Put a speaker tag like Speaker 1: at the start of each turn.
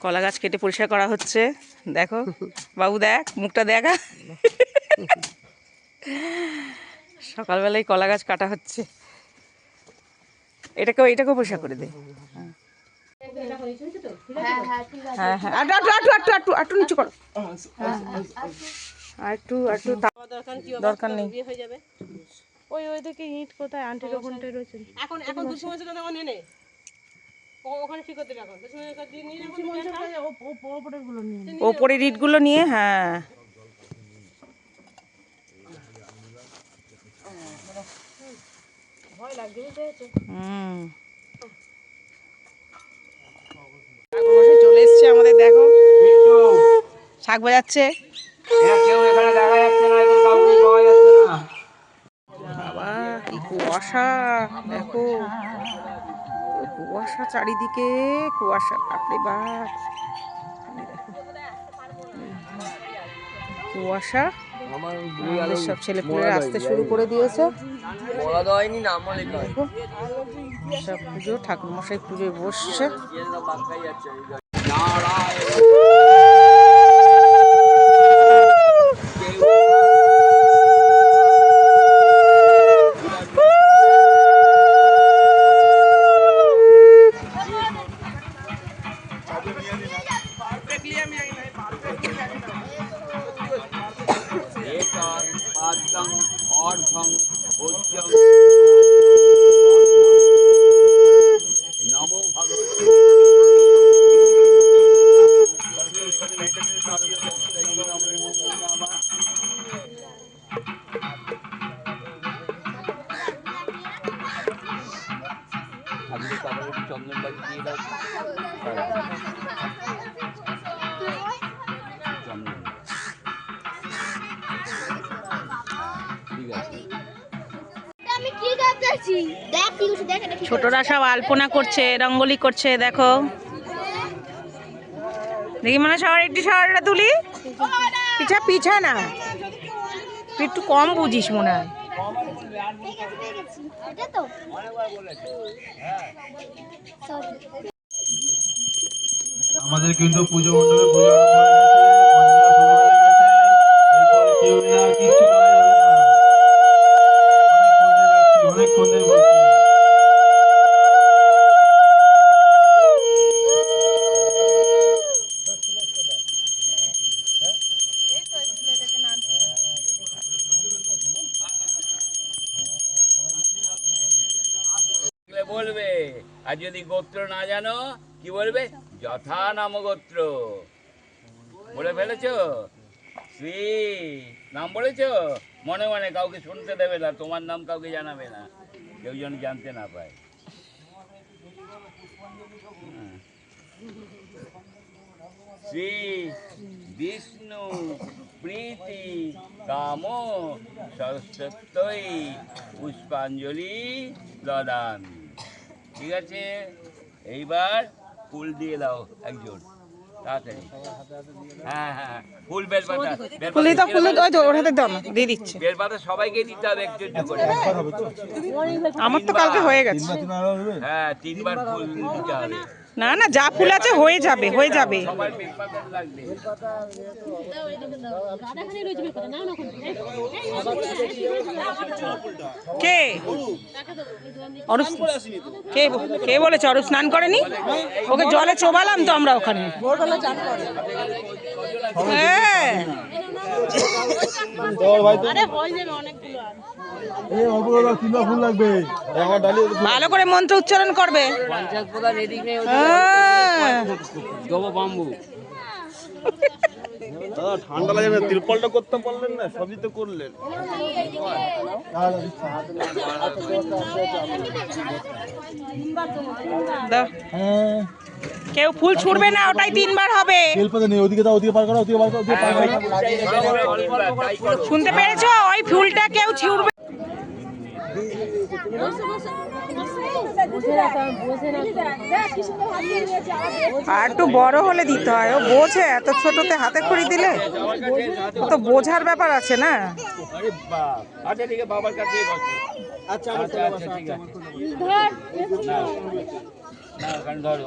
Speaker 1: কলা গাছ কেটে পরিষ্কার করা হচ্ছে। দেখো বাবু দেখ মুখটা দেখা। সকালবেলায় কলা গাছ কাটা হচ্ছে। এটাকেও এটাকেও পরিষ্কার করে দে। হ্যাঁ হ্যাঁ আটু আটু আটু আটু আটু আটু নিচু করো। আর একটু একটু দরকার নেই।
Speaker 2: ওই ওই দিকে ইট কোথায়? আন্টির ওখানটা রয়েছে।
Speaker 3: এখন এখন দুশো মাসের কথা নিয়ে নে ও- ওখানে ঠিক করতে এখন ওপরেরগুলো নিয়ে
Speaker 1: ইটগুলো নিয়ে হ্যাঁ। হুম। চলে এসছে আমাদের দেখো। শাক বাজাচ্ছে।
Speaker 4: কেউ এখানে দেখা যাচ্ছে না এখন কাউকে পাওয়া যাচ্ছে না।
Speaker 1: বাবা কি কুয়াশা দেখো। কুয়াশা চারিদিকে কুয়াশা বাপরে বাপ। কুয়াশা আমাদের সব ছেলেপুলেরা আসতে শুরু করে দিয়েছে। সব পুজো ঠাকুর মশাই পুজোয় বসছে।
Speaker 4: অর্ধং ভোজ্যং নমো ভগবতে ঠাকুরের পাতার একটু চন্দন বাজি দিয়ে দাও
Speaker 1: ছোটরা সব আলপনা করছে রঙ্গোলি করছে দেখো। দেখি মানে সবার একটু সবারটা তুলি। পিছা পিছা না। তুই একটু কম বুঝিস মনে হয়.
Speaker 5: আমাদের কিন্তু পুজো মণ্ডপে পুজো
Speaker 4: বলবে? আর যদি গোত্র না জানো, কি বলবে? যথা নাম গোত্র। বলে ফেলেছ? শ্রী, নাম বলেছ? মনে মনে কাউকে শুনতে দেবে না, তোমার নাম কাউকে জানাবে না। কেউ যেন জানতে না পায়। শ্রী বিষ্ণু প্রীতি কাম সরস্বতী পুষ্পাঞ্জলি দদান ঠিক আছে? এইবার ফুল দিয়ে দাও একজন। তাড়াতাড়ি। হ্যাঁ হ্যাঁ ফুল বেলপাতা
Speaker 1: ফুলি তো ফুলি তো ওই তো ওর হাতে দাও না দিয়ে দিচ্ছে।
Speaker 4: বেলপাতা সবাইকে দিতে হবে একটু একটু করে।
Speaker 1: আমার তো কালকে হয়ে গেছে।
Speaker 4: হ্যাঁ তিনবার ফুল দিতে হবে।
Speaker 1: না না যা ফুল আছে হয়ে যাবে হয়ে যাবে। অরূপ কে কে বলেছে? অরূপ স্নান করেনি? ওকে জলে চোবালাম তো আমরা ওখানে। হ্যাঁ। ভালো করে মন্ত্র উচ্চারণ করবে। হ্যাঁ।
Speaker 5: দাদা ঠান্ডা লাগে না তিরপলটা করতে পারলেন না সবই তো করলেন।
Speaker 1: কেউ ফুল ছুড়বে না ওটাই তিনবার হবে।
Speaker 5: বেলপাতা নেই ওদিকে দাও ওদিকে পার করো ওদিকে পার করো ওদিকে পার করো।
Speaker 1: শুনতে পেরেছ? ওই ফুলটা কেউ ছুড়বে আর একটু বড় হলে দিতে হয়। ও বোঝে, এত ছোটতে হাতে খড়ি দিলে? তো বোঝার ব্যাপার আছে না?
Speaker 4: না ওখানে ধরো